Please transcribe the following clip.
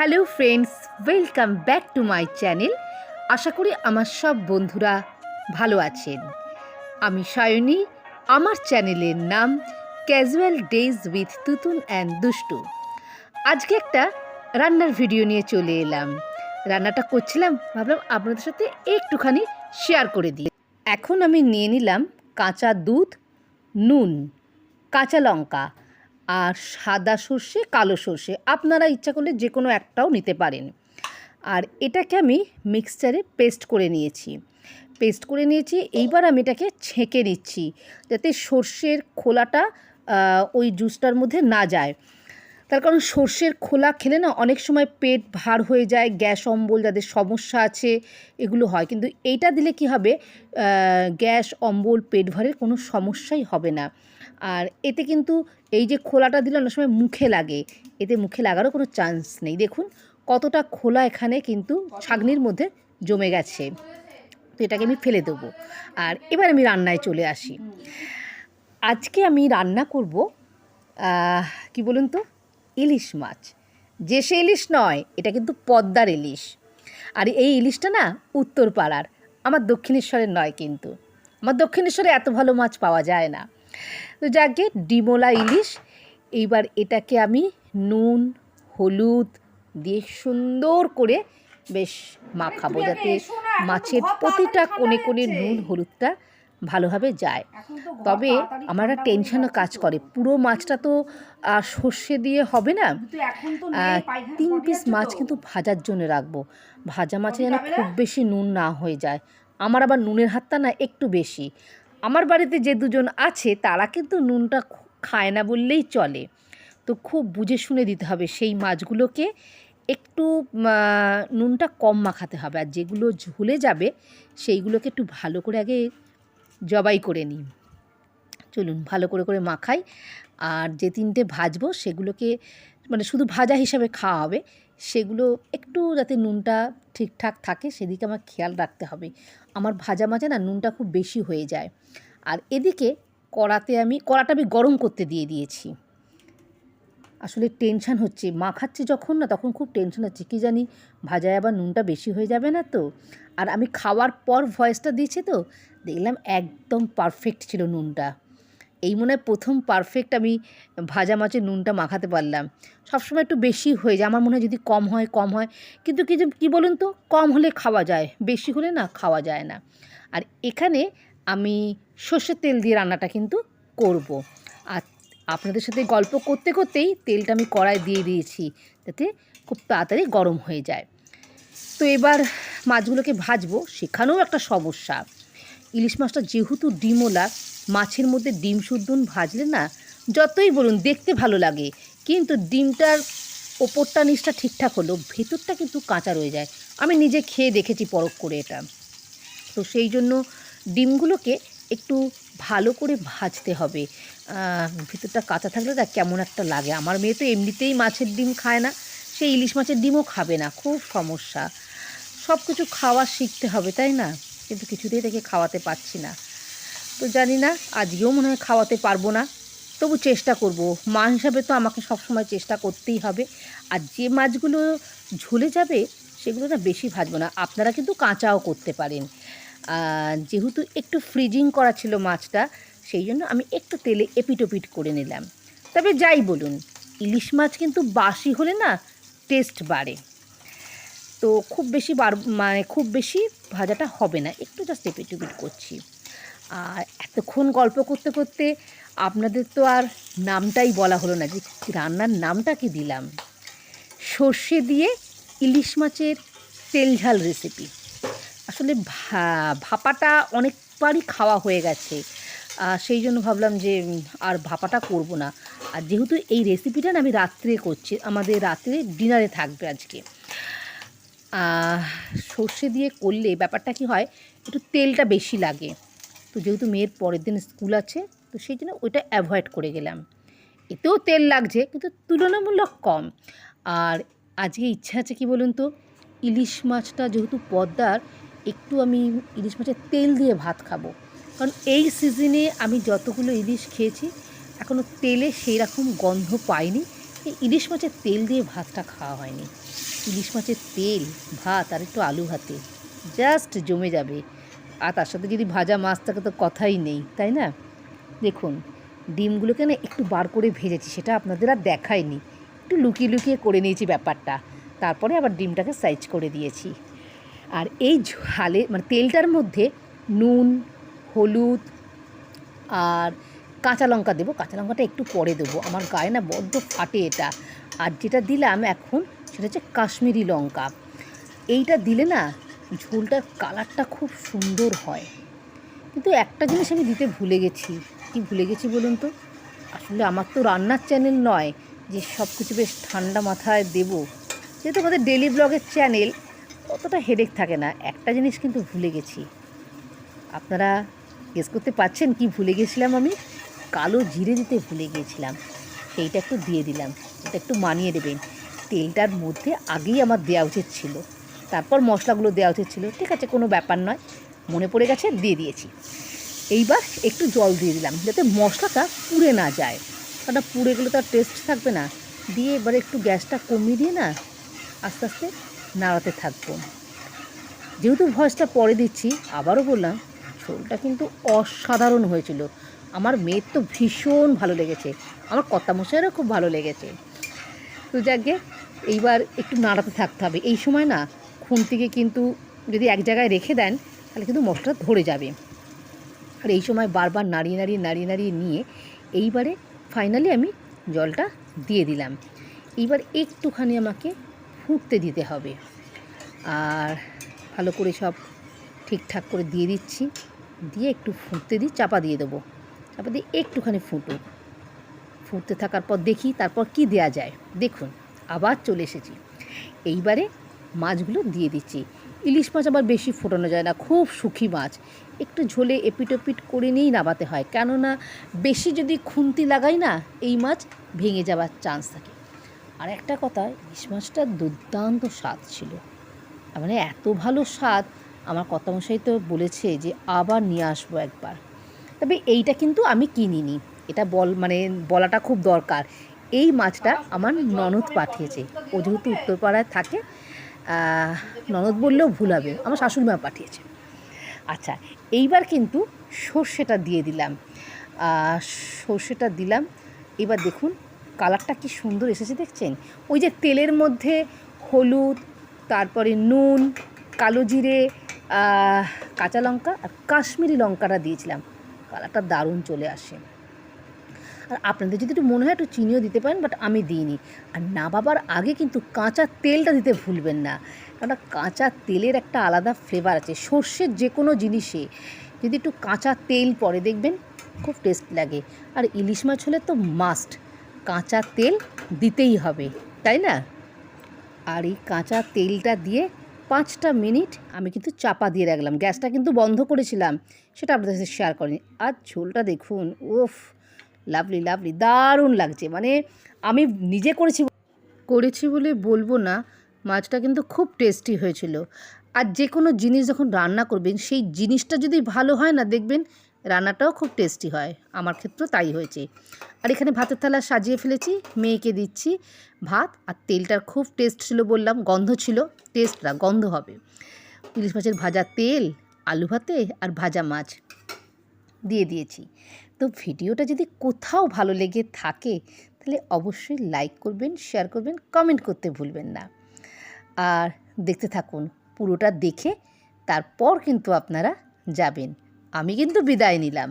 Hello friends welcome back to my channel আশা করি আমার সব বন্ধুরা ভালো আছেন। আমি সায়নী। আমার চ্যানেলের নাম casual days with Tutun and Dushtu আজকে একটা রান্নার ভিডিও নিয়ে চলে এলাম। রান্নাটা করছিলাম, ভাবলাম আপনাদের সাথে একটুখানি শেয়ার করে দিই। এখন আমি নিয়ে নিলাম কাঁচা দুধ, নুন, কাঁচা লঙ্কা। আর সাদা সর্ষে, কালো সর্ষে, আপনারা ইচ্ছা করলে যে কোনো একটাও নিতে পারেন। আর এটাকে আমি মিক্সচারে পেস্ট করে নিয়েছি। পেস্ট করে নিয়েছি, এইবার আমি এটাকে ছেঁকে নিচ্ছি, যাতে সর্ষের খোলাটা ওই জুসটার মধ্যে না যায়। তার কারণ সর্ষের খোলা খেলে না অনেক সময় পেট ভার হয়ে যায়, গ্যাস, অম্বল যাদের সমস্যা আছে, এগুলো হয়। কিন্তু এইটা দিলে কি হবে? গ্যাস, অম্বল, পেট ভারের কোনো সমস্যাই হবে না। আর এতে কিন্তু এই যে খোলাটা দিলে অনেক সময় মুখে লাগে, এতে মুখে লাগারও কোনো চান্স নেই। দেখুন কতটা খোলা এখানে কিন্তু ছাগনির মধ্যে জমে গেছে। তো এটাকে আমি ফেলে দেবো। আর এবার আমি রান্নায় চলে আসি। আজকে আমি রান্না করব কি বলুন তো? ইলিশ মাছ। যে সে ইলিশ নয় এটা কিন্তু পদ্মার ইলিশ। আর এই ইলিশটা না উত্তরপাড়ার আমার দক্ষিণেশ্বরের নয় কিন্তু। আমার দক্ষিণেশ্বরে এত ভালো মাছ পাওয়া যায় না। তো যাকে ডিমোলা ইলিশ এইবার এটাকে আমি নুন হলুদ দিয়ে সুন্দর করে বেশ মাখাবো যাতে মাছের প্রতিটা কোণে কোণে নুন হলুদটা ভালোভাবে যায়। তবে আমার একটা টেনশনও কাজ করে। পুরো মাছটা তো সর্ষে দিয়ে হবে না? তিন পিস মাছ কিন্তু ভাজার জন্য রাখব। ভাজা মাছে যেন খুব বেশি নুন না হয়ে যায়। আমার আবার নুনের হাতটা না একটু বেশি। আমার বাড়িতে যে দুজন আছে তারা কিন্তু নুনটা খায় না বললেই চলে। তো খুব বুঝে শুনে দিতে হবে সেই মাছগুলোকে। একটু নুনটা কম মাখাতে হবে। আর যেগুলো ঝুলে যাবে সেইগুলোকে একটু ভালো করে আগে জবাই করে নিই। চলুন, ভালো করে করে মাখাই। আর যে তিনটে ভাজবো, সেগুলোকে মানে শুধু ভাজা হিসাবে খাওয়া হবে, সেগুলো একটু যাতে নুনটা ঠিকঠাক থাকে, সেদিকে আমার খেয়াল রাখতে হবে। আমার ভাজা মাঝে না নুনটা খুব বেশি হয়ে যায়। আর এদিকে কড়াতে আমি, কড়াটা আমি গরম করতে দিয়ে দিয়েছি। আসলে টেনশান হচ্ছে। মাখাচ্ছি যখন না, তখন খুব টেনশন হচ্ছে। কী জানি, ভাজায় আবার নুনটা বেশি হয়ে যাবে না তো? আর আমি খাওয়ার পর ভয়েসটা দিয়েছি তো? দেখলাম একদম পারফেক্ট ছিল নুনটা। এই মনে হয় প্রথম পারফেক্ট আমি ভাজা মাছের নুনটা মাখাতে পারলাম। সবসময় একটু বেশি হয়ে যায়। আমার মনে হয় যদি কম হয় কম হয়। কিন্তু কি কী বলুন তো, কম হলে খাওয়া যায়। বেশি হলে না, খাওয়া যায় না। আর এখানে আমি সর্ষের তেল দিয়ে রান্নাটা কিন্তু করব। আর আপনাদের সাথে গল্প করতে করতেই তেলটা আমি কড়াই দিয়ে দিয়েছি, যাতে খুব তাড়াতাড়ি গরম হয়ে যায়। তো এবার মাছগুলোকে ভাজবো সেখানেও একটা সমস্যা। ইলিশ মাছটা যেহেতু ডিমওলা মাছের মধ্যে ডিম শুদ্ধন ভাজলে না যতই বলুন দেখতে ভালো লাগে, কিন্তু ডিমটার ওপরটা নিচটা ঠিকঠাক হলো ভেতরটা কিন্তু কাঁচা রয়ে যায়। আমি নিজে খেয়ে দেখেছি পরখ করে এটা। তো সেই জন্য ডিমগুলোকে একটু ভালো করে ভাজতে হবে। ভিতরটা কাঁচা থাকলে না কেমন একটা লাগে। আমার মেয়ে তো এমনিতেই মাছের ডিম খায় না, সে ইলিশ মাছের ডিমও খাবে না, খুব সমস্যা। সব কিছু খাওয়া শিখতে হবে, তাই না? কিন্তু কিছুতেই তাকে খাওয়াতে পারছি না। তো জানি না, আজকেও মনে হয় খাওয়াতে পারব না। তবু চেষ্টা করব। মা হিসাবে তো আমাকে সবসময় চেষ্টা করতেই হবে। আর যে মাছগুলো ঝুলে যাবে, সেগুলো না বেশি ভাজবো না। আপনারা কিন্তু কাঁচাও করতে পারেন। যেহেতু একটু ফ্রিজিং করা ছিল মাছটা, সেই জন্য আমি একটু তেলে এপিটোপিট করে নিলাম। তবে যাই বলুন, ইলিশ মাছ কিন্তু বাসি হলে না টেস্ট বাড়ে। তো খুব বেশি বার মানে খুব বেশি ভাজাটা হবে না, একটু জাস্ট এপিটোপিট করছি। আর এতক্ষণ গল্প করতে করতে আপনাদের তো আর নামটাই বলা হলো না যে রান্নার নামটা কি দিলাম। সর্ষে দিয়ে ইলিশ মাছের তেল ঝাল রেসিপি আসলে ভাপাটা অনেকবারই খাওয়া হয়ে গেছে। সেই জন্য ভাবলাম যে আর ভাপাটা করব না। আর যেহেতু এই রেসিপিটা না আমি রাত্রে করছি, আমাদের রাত্রে ডিনারে থাকবে আজকে। সর্ষে দিয়ে করলে ব্যাপারটা কি হয়, একটু তেলটা বেশি লাগে। তো যেহেতু মেয়ের পরের দিন স্কুল আছে, তো সেই জন্য ওইটা অ্যাভয়েড করে গেলাম। এতেও তেল লাগছে, কিন্তু তুলনামূলক কম। আর আজকে ইচ্ছা আছে কি বলুন তো, ইলিশ মাছটা যেহেতু পদ্মার একটু আমি ইলিশ মাছের তেল দিয়ে ভাত খাব। কারণ এই সিজনে আমি যতগুলো ইলিশ খেয়েছি এখনও তেলে সেই রকম গন্ধ পাইনি। এই ইলিশ মাছের তেল দিয়ে ভাতটা খাওয়া হয়নি। ইলিশ মাছের তেল, ভাত আর একটু আলু ভাতে, জাস্ট জমে যাবে। আর তার সাথে যদি ভাজা মাছ থাকে তো কথাই নেই, তাই না? দেখুন, ডিমগুলোকে না একটু বার করে ভেজেছি, সেটা আপনাদের আর দেখায়নি একটু লুকিয়ে লুকিয়ে করে নিয়েছি ব্যাপারটা। তারপরে আবার ডিমটাকে সাইজ করে দিয়েছি। আর এই ঝালে মানে তেলটার মধ্যে নুন, হলুদ আর কাঁচা লঙ্কা দেবো। কাঁচা লঙ্কাটা একটু পরে দেবো। আমার গায়ে না বড্ড ফাটে এটা। আর যেটা দিলাম এখন, সেটা হচ্ছে কাশ্মীরি লঙ্কা। এইটা দিলে না, ঝোলটার কালারটা খুব সুন্দর হয়। কিন্তু একটা জিনিস আমি দিতে ভুলে গেছি। কি ভুলে গেছি বলুন তো? আসলে আমার তো রান্নার চ্যানেল নয় যে সব কিছু বেশ ঠান্ডা মাথায় দেবো। যেহেতু আমাদের ডেলি ব্লগের চ্যানেল অতটা হেডেক থাকে না। একটা জিনিস কিন্তু ভুলে গেছি। আপনারা গেস করতে পারছেন কি ভুলে গেছিলাম আমি? কালো জিরে দিতে ভুলে গিয়েছিলাম। সেইটা একটু দিয়ে দিলাম। এটা একটু মানিয়ে দেবেন তেলটার মধ্যে আগেই আমার দেওয়া উচিত ছিল। তারপর মশলাগুলো দেওয়া উচিত ছিল। ঠিক আছে, কোনো ব্যাপার নয়। মনে পড়ে গেছে, দিয়ে দিয়েছি। এইবার একটু জল দিয়ে দিলাম, যাতে মশলাটা পুড়ে না যায়। কারণ পুড়ে গেলে তো আর টেস্ট থাকবে না। দিয়ে এবারে একটু গ্যাসটা কমিয়ে দিয়ে না, আস্তে আস্তে নাড়াতে থাকব। যেহেতু ভয়েসটা পরে দিচ্ছি, আবারও বললাম, ঝোলটা কিন্তু অসাধারণ হয়েছিল। আমার মেয়ের তো ভীষণ ভালো লেগেছে। আমার কর্তা মশাইয়েরও খুব ভালো লেগেছে। তো যাকে এইবার একটু নাড়াতে থাকতে হবে। এই সময় না খুন্তিকে কিন্তু যদি এক জায়গায় রেখে দেন, তাহলে কিন্তু মশলা ধরে যাবে। আর এই সময় বারবার নাড়িয়ে নাড়িয়ে নাড়িয়ে নাড়িয়ে নিয়ে এইবারে ফাইনালি আমি জলটা দিয়ে দিলাম। এইবার একটুখানি আমাকে ফুটতে দিতে হবে। আর ভালো করে সব ঠিকঠাক করে দিয়ে দিচ্ছি। দিয়ে একটু ফুটতে দিই, চাপা দিয়ে দেবো। চাপা দিয়ে একটুখানি ফুটুক। ফুটতে থাকার পর দেখি তারপর কি দেয়া যায়। দেখুন, আবার চলে এসেছি। এইবারে মাছগুলো দিয়ে দিচ্ছি। ইলিশ মাছ আবার বেশি ফোটানো যায় না, খুব সুখী মাছ। একটু ঝোলে এপিট ওপিট করে নিয়েই নামাতে হয়। কেননা বেশি যদি খুন্তি লাগাই না, এই মাছ ভেঙে যাওয়ার চান্স থাকে। আর একটা কথা, ইলিশ মাছটা দুর্দান্ত স্বাদ ছিল। মানে এত ভালো স্বাদ, আমার কর্তামশাই তো বলেছে যে আবার নিয়ে আসব একবার। তবে এইটা কিন্তু আমি কিনিনি। এটা বল মানে বলাটা খুব দরকার। এই মাছটা আমার ননদ পাঠিয়েছে। ও যেহেতু উত্তরপাড়ায় থাকে ননদ বললেও ভুল হবে। আমার শাশুড়ি মা পাঠিয়েছে। আচ্ছা এইবার কিন্তু সর্ষেটা দিয়ে দিলাম। সর্ষেটা দিলাম। এবার দেখুন কালারটা কি সুন্দর এসেছে দেখছেন? ওই যে তেলের মধ্যে হলুদ, তারপরে নুন, কালো জিরে কাঁচা লঙ্কা আর কাশ্মীরি লঙ্কাটা দিয়েছিলাম। কালারটা দারুণ চলে আসে। আর আপনাদের যদি একটু মনে হয় একটু চিনিও দিতে পারেন, বাট আমি দিইনি। আর নাবাবার আগে কিন্তু কাঁচা তেলটা দিতে ভুলবেন না। কারণ কাঁচা তেলের একটা আলাদা ফ্লেভার আছে। সর্ষের যে কোনো জিনিসে যদি একটু কাঁচা তেল পরে দেখবেন, খুব টেস্ট লাগে। আর ইলিশ মাছ হলে তো মাস্ট কাঁচা তেল দিতেই হবে, তাই না? আর এই কাঁচা তেলটা দিয়ে পাঁচটা মিনিট আমি কিন্তু চাপা দিয়ে রাখলাম। গ্যাসটা কিন্তু বন্ধ করেছিলাম, সেটা আপনাদের সাথে শেয়ার করিনি। আর ঝোলটা দেখুন ওফ লাভলি লাভলি দারুণ লাগছে। মানে আমি নিজে করেছি করেছি বলে বলব না, মাছটা কিন্তু খুব টেস্টি হয়েছিল। আর যে কোনো জিনিস যখন রান্না করবেন, সেই জিনিসটা যদি ভালো হয় না, দেখবেন রান্নাটাও খুব টেস্টি হয়। আমার ক্ষেত্রেও তাই হয়েছে। আর এখানে ভাতের থালা সাজিয়ে ফেলেছি, মেয়েকে দিচ্ছি ভাত, আর তেলটার খুব টেস্ট ছিল বললাম, গন্ধ ছিল, টেস্ট না, গন্ধ হবে। ইলিশ মাছের ভাজা তেল, আলু ভাতে, আর ভাজা মাছ দিয়ে দিয়েছি। তো ভিডিওটা যদি কোথাও ভালো লেগে থাকে, তাহলে অবশ্যই লাইক করবেন, শেয়ার করবেন, কমেন্ট করতে ভুলবেন না। আর দেখতে থাকুন, পুরোটা দেখে তারপর কিন্তু আপনারা যাবেন। আমি কিন্তু বিদায় নিলাম।